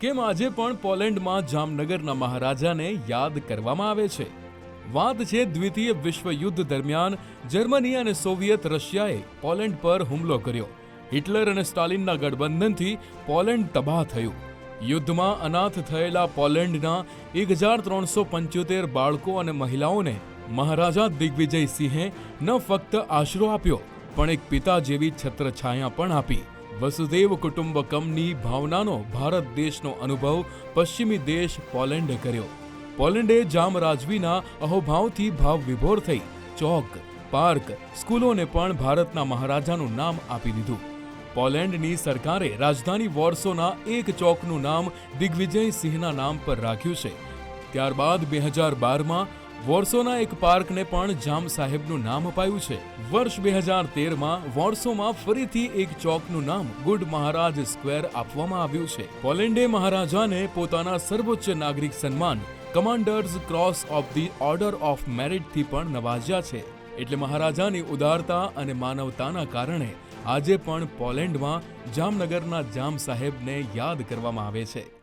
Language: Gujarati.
કેમ આજે પણ પોલેન્ડમાં જામનગરના મહારાજાને યાદ કરવામાં આવે છે? વાત છે દ્વિતીય વિશ્વયુદ્ધ દરમિયાન જર્મની અને સોવિયત રશિયાએ પોલેન્ડ પર હુમલો કર્યો. હિટલર અને સ્ટાલિનના ગઠબંધનથી પોલેન્ડ તબાહ થયું. યુદ્ધમાં અનાથ થયેલા પોલેન્ડના એક હજાર ત્રણસો પંચોતેર બાળકો અને મહિલાઓને મહારાજા દિગ્વિજય સિંહે ન ફક્ત આશરો આપ્યો, પણ એક પિતા જેવી છત્રછાયા પણ આપી. વસુદેવ કુટુંબકમની ભાવનાનો ભારત દેશનો અનુભવ પશ્ચિમી દેશ પોલેન્ડે કર્યો. પોલેન્ડે જામ અહોભાવથી ભાવ વિભોર થઈ ચોક, પાર્ક, સ્કૂલોને પણ ભારતના મહારાજાનું નામ આપી દીધું. પોલેન્ડની સરકારે રાજધાની વોર્સોના એક ચોકનું નામ દિગ્વિજય સિંહના નામ પર રાખ્યું છે. ત્યારબાદ બે હજાર બારમાં વોર્સોના એક પાર્કને પણ જામ સાહેબનું નામ અપાયું છે. વર્ષ બે હજાર તેરમાં વોર્સોમાં ફરીથી એક ચોકનું નામ ગુડ મહારાજ સ્ક્વેર આપવામાં આવ્યું છે. પોલેન્ડે મહારાજાને પોતાના સર્વોચ્ચ નાગરિક સન્માન, Commanders Cross of the Order of મેરિટથી પણ નવાજ્યા છે. એટલે મહારાજાની ઉદારતા અને માનવતાના કારણે આજે પણ પોલેન્ડમાં જામનગરના જામ સાહેબને યાદ કરવામાં આવે છે.